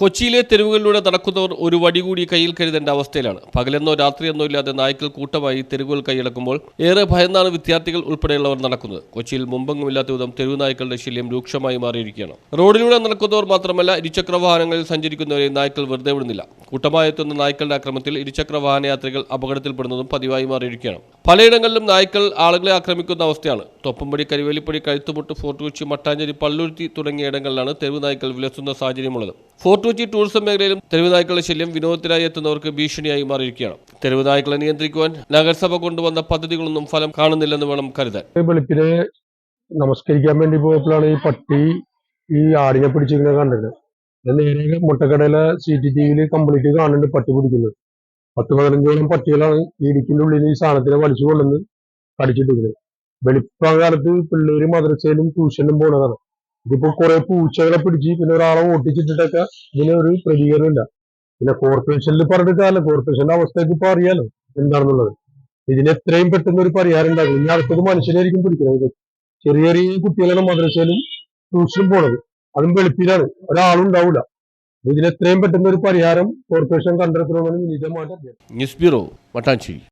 കൊച്ചിയിലെ തെരുവുകളിലൂടെ നടക്കുന്നവർ ഒരു വടി കൂടി കയ്യിൽ കരുതേണ്ട അവസ്ഥയിലാണ്. പകലെന്നോ രാത്രിയെന്നോ ഇല്ലാതെ നായ്ക്കൾ കൂട്ടമായി തെരുവുകൾ കൈയടക്കുമ്പോൾ ഏറെ ഭയന്നാണ് വിദ്യാർത്ഥികൾ ഉൾപ്പെടെയുള്ളവർ നടക്കുന്നത്. കൊച്ചിയിൽ മുമ്പെങ്ങുമില്ലാത്ത വിധം തെരുവുനായ്ക്കളുടെ ശല്യം രൂക്ഷമായി മാറിയിരിക്കുകയാണ്. റോഡിലൂടെ നടക്കുന്നവർ മാത്രമല്ല ഇരുചക്ര വാഹനങ്ങളിൽ സഞ്ചരിക്കുന്നവരെ നായ്ക്കൾ വെറുതെ വിടുന്നില്ല. കൂട്ടമായി എത്തുന്ന നായ്ക്കളുടെ ആക്രമണത്തിൽ ഇരുചക്ര വാഹനയാത്രികൾ അപകടത്തിൽപ്പെടുന്നതും പതിവായി മാറിയിരിക്കുകയാണ്. പലയിടങ്ങളിലും നായ്ക്കൾ ആളുകളെ ആക്രമിക്കുന്ന അവസ്ഥയാണ്. തൊപ്പംപടി കരിവേലിപ്പടി കഴുത്തുമുട്ട് ഫോർട്ട് കൊച്ചി മട്ടാഞ്ചേരി പള്ളുരുത്തി തുടങ്ങിയ ഇടങ്ങളിലാണ് തെരുവ് നായ്ക്കൾ വിലസുന്ന സാഹചര്യമുള്ളത്. ഫോർട്ട് കൊച്ചി ടൂറിസം മേഖലയിലും തെരുവ് നായ്ക്കളുടെ ശല്യം വിനോദത്തിനായി എത്തുന്നവർക്ക് ഭീഷണിയായി മാറിയിരിക്കുകയാണ്. തെരുവ് നായ്ക്കളെ നിയന്ത്രിക്കുവാൻ നഗരസഭ കൊണ്ടുവന്ന പദ്ധതികളൊന്നും ഫലം കാണുന്നില്ലെന്ന് വേണം കരുതാൻ. നമസ്കരിക്കാൻ വേണ്ടി പോയപ്പോഴാണ് ഈ പട്ടി ഈ ആടിനെ പിടിച്ചിരിക്കുന്നത് കണ്ടത്. ഞാൻ നേരെ മുട്ടക്കടയിലെ സി ടി ടി വിയിൽ കംപ്ലീറ്റ് കാണുന്നുണ്ട് പട്ടി പിടിക്കുന്നത്. പത്ത് പതിനഞ്ചോളം പട്ടികളാണ് ഈ ഇടിക്കിന്റെ ഉള്ളിൽ ഈ സാധനത്തിനെ വലിച്ചു കൊണ്ടുവന്ന് കടിച്ചിട്ടിരിക്കുന്നത്. വെളുപ്പകാലത്ത് പിള്ളേര് മദ്രസയിലും ട്യൂഷനിലും പോണതാണ്. ഇതിപ്പോ കുറെ പൂച്ചകളെ പിടിച്ച് പിന്നെ ഒരാളെ ഓട്ടിച്ചിട്ടിട്ടൊക്കെ ഇതിന് ഒരു പ്രതികരണമില്ല. പിന്നെ കോർപ്പറേഷനിൽ പറഞ്ഞിട്ടല്ല കോർപ്പറേഷന്റെ അവസ്ഥയൊക്കെ ഇപ്പൊ അറിയാലോ എന്താണെന്നുള്ളത്. ഇതിന് എത്രയും പെട്ടെന്ന് ഒരു പരിഹാരം ഉണ്ടാകും. ഇനി അടുത്തത് മനുഷ്യനായിരിക്കും പിടിക്കുന്നത് ചെറിയ ചെറിയ കുട്ടികളാണ് മദ്രസയിലും ട്യൂഷനും പോണത്. അതും വെളുപ്പിലാണ്. ഒരാളുണ്ടാവില്ല ഇതിന് എത്രയും പെട്ടെന്ന് ഒരു പരിഹാരം കോർപ്പറേഷൻ കണ്ടെത്തണമെന്ന് വിനീതമായിട്ട്. News bureau Mattancherry